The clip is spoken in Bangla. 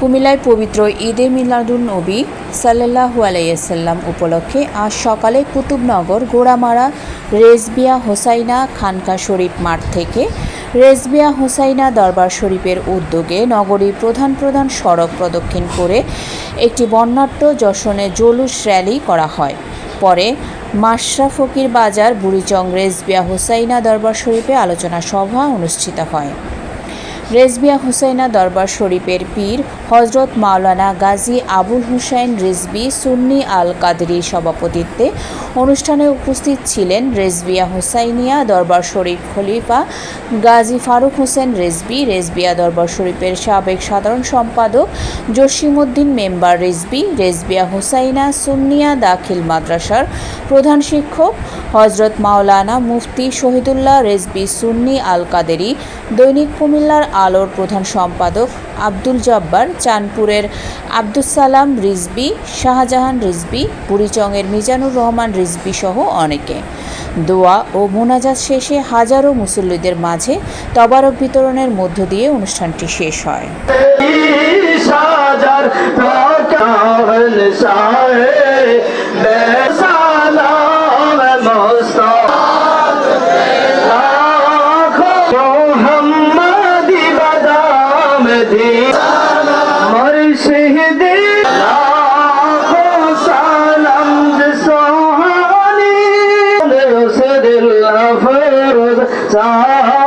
কুমিল্লায় পবিত্র ঈদে মিলাদুন নবী সাল্লাহু আলাইসাল্লাম উপলক্ষে আজ সকালে কুতুবনগর, গোড়ামারা, রেজবিয়া হোসাইনা খানকা শরীফ মাঠ থেকে রেজবিয়া হোসাইনা দরবার শরীফের উদ্যোগে নগরীর প্রধান প্রধান সড়ক প্রদক্ষিণ করে একটি বর্ণাঢ্য যশনে জলুস র্যালি করা হয়। পরে মাশরা ফকির বাজার, বুড়িচং, রেজবিয়া হোসাইনা দরবার শরীফে আলোচনা সভা অনুষ্ঠিত হয়। রেজবিয়া হুসাইনা দরবার শরীফের পীর হজরত মাওলানা গাজী আবুল হুসাইন রেজবি সুন্নি আল কাদরির সভাপতিত্বে অনুষ্ঠানে উপস্থিত ছিলেন রেজবিয়া হুসাইনিয়া দরবার শরীফ খলিফা গাজী ফারুক হোসেন রেজবি, রেজবিয়া দরবার শরীফের সাবেক সাধারণ সম্পাদক জসিমউদ্দিন মেম্বার রেজবি, রেজবিয়া হুসাইনা সুন্নিয়া দাখিল মাদ্রাসার প্রধান শিক্ষক হজরত মাওলানা মুফতি শহীদুল্লাহ রেজবি সুন্নি আল কাদেরি দৈনিক কুমিল্লার আলোর প্রধান সম্পাদক আব্দুল জব্বার, চাঁদপুরের আব্দুস সালাম রিজবি, শাহজাহান রিজবি বুড়িচংয়ের মিজানুর রহমান রিজবি সহ অনেকে। দোয়া ও মোনাজাত শেষে হাজারো মুসল্লিদের মাঝে তবারক বিতরণের মধ্য দিয়ে অনুষ্ঠানটি শেষ হয়। দে মর শহীদে সালাম যে সোহানি। রসদুল্লাহ ফরজ সাহানি